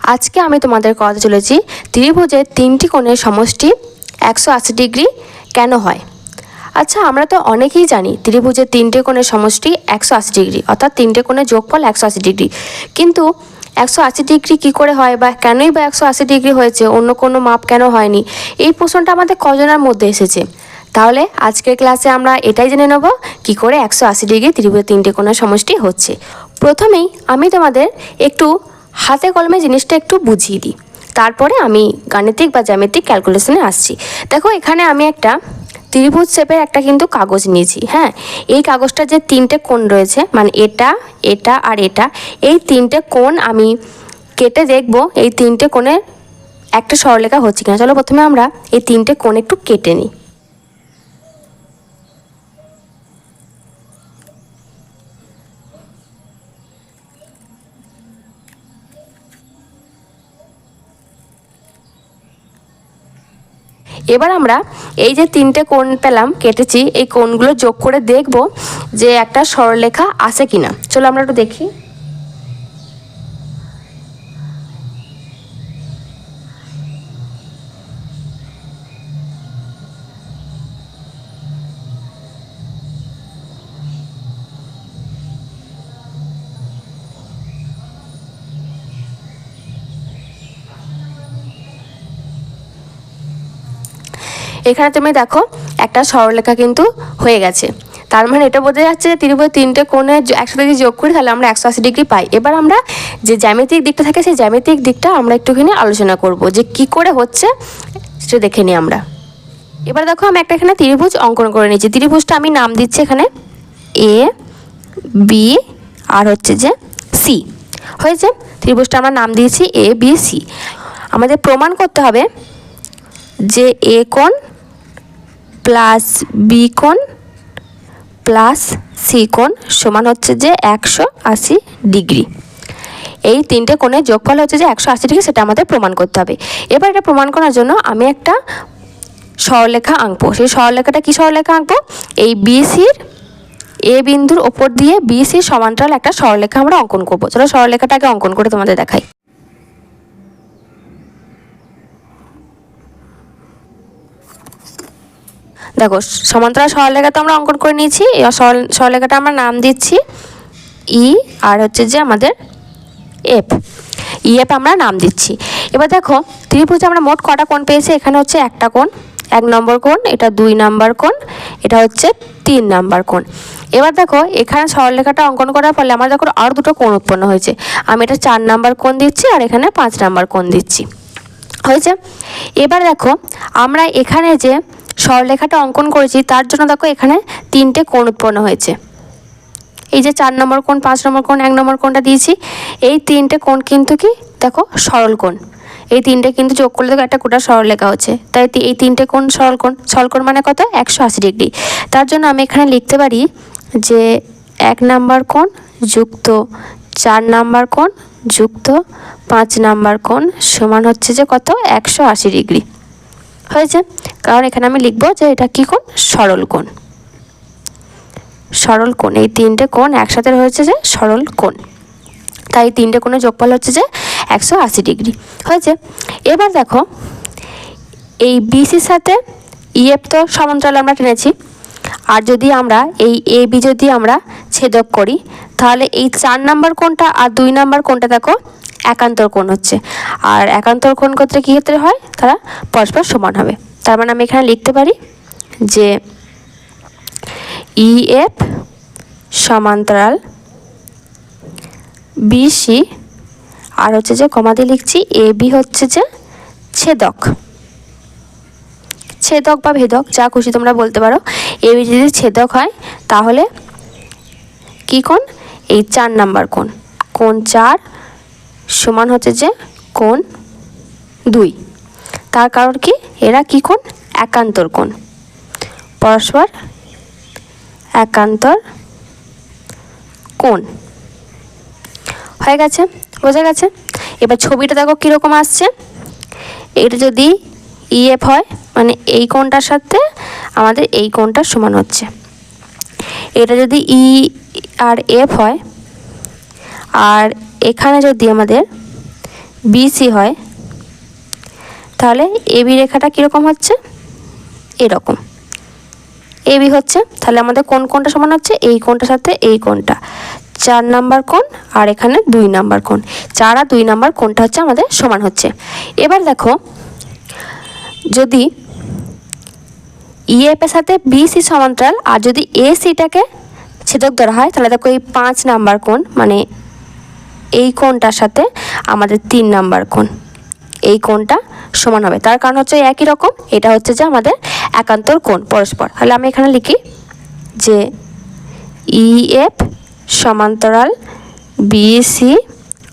আজকে আমি তোমাদের কথা চলেছি ত্রিভুজের তিনটি কোণের সমষ্টি একশো আশি ডিগ্রি কেন হয়? আচ্ছা আমরা তো অনেকেই জানি ত্রিভুজের তিনটে কোণের সমষ্টি একশো আশি ডিগ্রি, অর্থাৎ তিনটে কোণের যোগফল একশো আশি ডিগ্রি। কিন্তু একশো আশি ডিগ্রি কী করে হয় বা কেনই বা একশো আশি ডিগ্রি হয়েছে, অন্য কোনো মাপ কেন হয়নি? এই প্রশ্নটা আমাদের কজনের মধ্যে এসেছে। তাহলে আজকের ক্লাসে আমরা এটাই জেনে নেব, কি করে একশো আশি ডিগ্রি ত্রিভুজের তিনটে কোণের সমষ্টি হচ্ছে। প্রথমেই আমি তোমাদের একটু হাতে কলমে জিনিসটা একটু বুঝিয়ে দিই। তারপরে আমি গাণিতিক বা জ্যামিতিক ক্যালকুলেশনে আসছি। দেখো, এখানে আমি একটা ত্রিভুজ শেপের একটা কিন্তু কাগজ নিয়েছি হ্যাঁ? এই কাগজটা যে তিনটে কোণ রয়েছে মানে এটা এটা আর এটা, এই তিনটে কোণ আমি কেটে দেখব, এই তিনটে কোণের একটা সরলেখা হচ্ছে কিনা। চলো প্রথমে আমরা এই তিনটে কোণ একটু কেটে নিই। এবার আমরা এই যে তিনটে কোণ পেলাম, কেটেছি, এই কোণগুলো যোগ করে দেখব যে একটা সরলরেখা আছে কিনা। চলো আমরা একটু দেখি। এখানে তুমি দেখো, একটা সরলরেখা কিন্তু হয়ে গেছে। তার মানে এটা বোঝা যাচ্ছে যে ত্রিভুজ তিনটে কোণে একসাথে যদি যোগ করি, তাহলে আমরা একশো আশি ডিগ্রি পাই। এবার আমরা যে জ্যামিতিক দিকটা থাকে, সেই জ্যামিতিক দিকটা আমরা একটুখানি আলোচনা করব যে কি করে হচ্ছে, সেটা দেখে নিই আমরা। এবার দেখো, আমি একটা এখানে ত্রিভুজ অঙ্কন করে নিয়েছি। ত্রিভুজটা আমি নাম দিচ্ছি এখানে এ বি আর হচ্ছে যে সি হয়েছে? ত্রিভুজটা আমরা নাম দিয়েছি এ বি সি আমাদের প্রমাণ করতে হবে যে এ কোণ প্লাস বি কোণ প্লাস সি কোণ সমান হচ্ছে যে একশো আশি ডিগ্রি। এই তিনটে কোণের যোগফল হচ্ছে যে একশো আশি ডিগ্রি, সেটা আমাদের প্রমাণ করতে হবে। এবার এটা প্রমাণ করার জন্য আমি একটা সরলরেখা আঁকবো। সেই সরলরেখাটা কী সরলরেখা আঁকবো? এই বিসির এ বিন্দুর ওপর দিয়ে বিসির সমান্তরাল একটা সরলরেখা আমরা অঙ্কন করব। চলো সরলরেখাটাকে অঙ্কন করে তোমাদের দেখাই। দেখো, সমান্তরাল সরলরেখা তো আমরা অঙ্কন করে নিয়েছি সরলরেখাটা আমরা নাম দিচ্ছি ই আর হচ্ছে যে আমাদের এফ ইএফ আমরা নাম দিচ্ছি। এবার দেখো, ত্রিভুজে আমরা মোট কটা কোণ পেয়েছি? এখানে হচ্ছে একটা কোণ, এক নম্বর কোণ, এটা দুই নাম্বার কোণ, এটা হচ্ছে তিন নাম্বার কোণ। এবার দেখো, এখানে সরলরেখাটা অঙ্কন করার ফলে আমার দেখো আরও দুটো কোণ উৎপন্ন হয়েছে। আমি এটা চার নাম্বার কোণ দিচ্ছি আর এখানে পাঁচ নাম্বার কোণ দিচ্ছি। হয়েছে? এবার দেখো, আমরা এখানে যে সরলরেখাটা অঙ্কন করেছি, তার জন্য দেখো এখানে তিনটে কোণ উৎপন্ন হয়েছে। এই যে চার নম্বর কোণ, পাঁচ নম্বর কোণ, এক নম্বর কোণটা দিয়েছি, এই তিনটে কোণ কিন্তু কি? দেখো সরল কোণ। এই তিনটে কিন্তু যোগ করলে দেখো একটা গোটা সরলরেখা হচ্ছে। তাই এই তিনটে কোণ সরল কোণ সরল কোণ মানে কত? একশো আশি ডিগ্রি। তার জন্য আমি এখানে লিখতে পারি যে এক নাম্বার কোণ যুক্ত চার নাম্বার কোণ যুক্ত পাঁচ নাম্বার কোণ সমান হচ্ছে যে কত? একশো আশি ডিগ্রি। হয়েছে। কারণ এখানে আমি লিখব যে এটা কি কোণ? সরল কোণ। সরল কোণ। এই তিনটে কোণ একসাথে হয়েছে যে সরল কোণ। তাই তিনটে কোণের যোগফল হচ্ছে যে একশো আশি ডিগ্রি। হয়েছে? এবার দেখো, এই বিসির সাথে ইএফ তো সমান্তরাল আমরা টেনেছি। আর যদি আমরা এই এ বি যদি আমরা ছেদক করি, তাহলে এই চার নাম্বার কোনটা আর দুই নাম্বার কোনটা দেখো একান্তর কোণ হচ্ছে। আর একান্তর কোণ করতে কী ক্ষেত্রে হয়? তারা পরস্পর সমান হবে। তার মানে আমি এখানে লিখতে পারি যে ইএফ সমান্তরাল বিসি আর হচ্ছে যে কমাতে লিখছি এ বি হচ্ছে যে ছেদক। ছেদক বা ভেদক, যা খুশি তোমরা বলতে পারো। এ বি যদি ছেদক হয়, তাহলে কি কোণ? এই চার নাম্বার কোণ। কোণ চার সমান হচ্ছে যে কোণ দুই। তার কারণ কি? এরা কি কোণ? একান্তর কোণ। পরস্পর একান্তর কোণ। হয়ে গেছে? বোঝা গেছে? এবার ছবিটা দেখো কীরকম আসছে। এটা যদি ইএফ হয় মানে এই কোণটার সাথে আমাদের এই কোণটার সমান হচ্ছে। এটা যদি ই আর এফ হয়, আর এখানে যদি আমাদের বিসি হয়, তাহলে এবি রেখাটা কীরকম হচ্ছে? এরকম। এবি হচ্ছে, তাহলে আমাদের কোন কোনটা সমান হচ্ছে? এই কোনটার সাথে এই কোনটা। চার নাম্বার কোণ আর এখানে দুই নাম্বার কোণ। চার আর দুই নাম্বার কোনটা হচ্ছে আমাদের সমান হচ্ছে। এবার দেখো, যদি ইএফ এর সাথে বিসি সমান্তরাল আর যদি এসিটাকে ছেদক ধরা হয়, তাহলে দেখো এই পাঁচ নাম্বার কোণ মানে এই কোণটার সাথে আমাদের তিন নাম্বার কোণ। এই কোণটা সমান হবে। তার কারণ হচ্ছে একই রকম। এটা হচ্ছে যে আমাদের একান্তর কোণ পরস্পর। তাহলে আমি এখানে লিখি যে ইএফ সমান্তরাল বিসি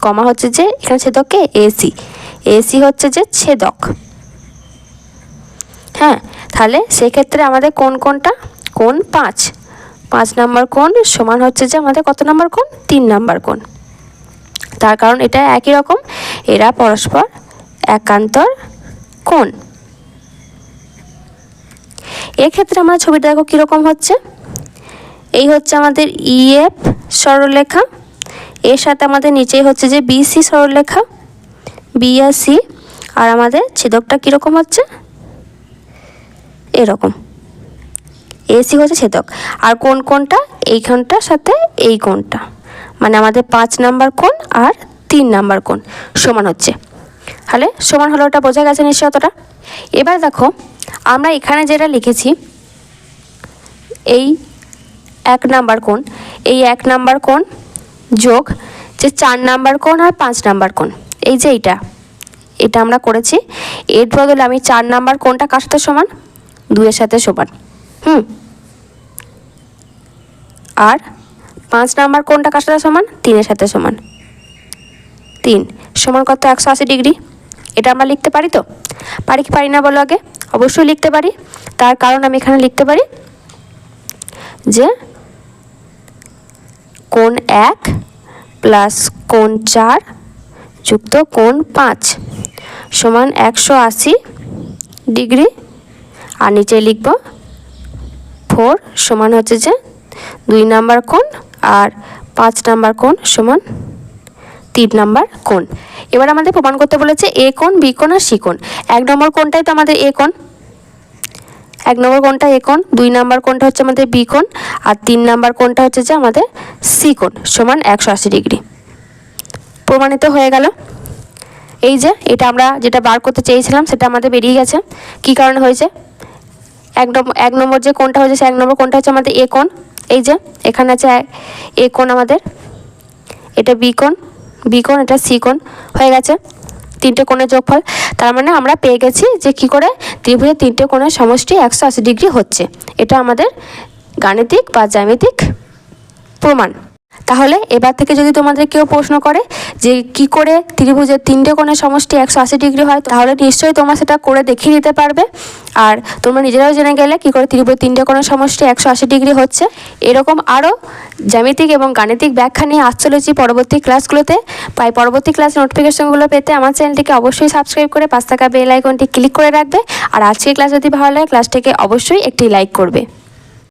কমা হচ্ছে যে এখানে ছেদককে এসি এসি হচ্ছে যে ছেদক। হ্যাঁ তাহলে সেক্ষেত্রে আমাদের কোন কোনটা কোন পাঁচ। পাঁচ নাম্বার কোন সমান হচ্ছে যে আমাদের কত নাম্বার কোন তিন নাম্বার কোণ। তার কারণ এটা একই রকম। এরা পরস্পর একান্তর কোণ। এক্ষেত্রে আমরা ছবিটা দেখো কীরকম হচ্ছে। এই হচ্ছে আমাদের ইএফ সরলরেখা। এর সাথে আমাদের নিচেই হচ্ছে যে বিসি সরলরেখা বি আর সি আর আমাদের ছেদকটা কীরকম হচ্ছে? এরকম। এসি হচ্ছে ছেদক। আর কোন কোনটা এইখানটার সাথে এই কোনটা মানে আমাদের পাঁচ নাম্বার কোণ আর তিন নাম্বার কোণ সমান হচ্ছে। তাহলে সমান হলো ওটা বোঝা গেছে নিশ্চয় অতটা। এবার দেখো, আমরা এখানে যেটা লিখেছি, এই এক নাম্বার কোণ, এই এক নাম্বার কোণ যোগ যে চার নাম্বার কোণ আর পাঁচ নাম্বার কোণ, এই যে এইটা, এটা আমরা করেছি। এর বদলে আমি চার নাম্বার কোনটা কার সাথে সমান? দুইয়ের সাথে সমান। হুম। আর পাঁচ নাম্বার কোনটা কার সাথে সমান? তিনের সাথে সমান। তিন। সমান কত? একশো আশি ডিগ্রি। এটা আমরা লিখতে পারি তো? পারি কি পারি না বলো আগে? অবশ্যই লিখতে পারি। তার কারণ আমি এখানে লিখতে পারি যে কোন এক প্লাস কোন চার যুক্ত কোন পাঁচ সমান একশো আশি ডিগ্রি। আর নিচে লিখব ফোর সমান হচ্ছে যে দুই নাম্বার কোণ আর পাঁচ নাম্বার কোণ সমান তিন নাম্বার কোণ। এবার আমাদের প্রমাণ করতে বলেছে এ কোণ, বি কোণ আর সি কোণ। এক নম্বর কোণটাই তো আমাদের এ কোণ। এক নম্বর কোণটা এ কোণ, দুই নাম্বার কোণটা হচ্ছে আমাদের বি কোণ, আর তিন নাম্বার কোণটা হচ্ছে যে আমাদের সি কোণ সমান একশো আশি ডিগ্রি। প্রমাণিত হয়ে গেল। এই যে, এটা আমরা যেটা বার করতে চেয়েছিলাম, সেটা আমাদের বেরিয়ে গেছে। কী কারণে হয়েছে? এক নম্বর এক নম্বর যে কোণটা হয়েছে, সে এক নম্বর কোণটা হচ্ছে আমাদের এ কোণ। এই যে, এখানে আছে এ কোণ আমাদের, এটা বি কোণ, বি এটা সি হয়ে গেছে। তিনটে কোণের যোগফল, তার মানে আমরা পেয়ে গেছি যে কি করে? ত্রিভুজের তিনটে কোণের সমষ্টি একশো আশি ডিগ্রি হচ্ছে। এটা আমাদের গাণিতিক বা জ্যামিতিক প্রমাণ। তাহলে এবার থেকে যদি তোমাদের কেউ প্রশ্ন করে যে কি করে ত্রিভুজের তিনটে কোণের সমষ্টি একশো আশি ডিগ্রি হয়, তাহলে নিশ্চয়ই তোমরা সেটা করে দেখিয়ে দিতে পারবে। আর তোমরা নিজেরাও জেনে গেলে কি করে ত্রিভুজের তিনটে কোণের সমষ্টি একশো আশি ডিগ্রি হচ্ছে। এরকম আরও জ্যামিতিক এবং গাণিতিক ব্যাখ্যা নিয়ে আসতে চলেছি পরবর্তী ক্লাসগুলোতে। তাই পরবর্তী ক্লাস নোটিফিকেশনগুলো পেতে আমার চ্যানেলটিকে অবশ্যই সাবস্ক্রাইব করে পাঁচ থাকা বেল আইকনটি ক্লিক করে রাখবে। আর আজকের ক্লাস যদি ভালো লাগে, ক্লাসটিকে অবশ্যই একটি লাইক করবে।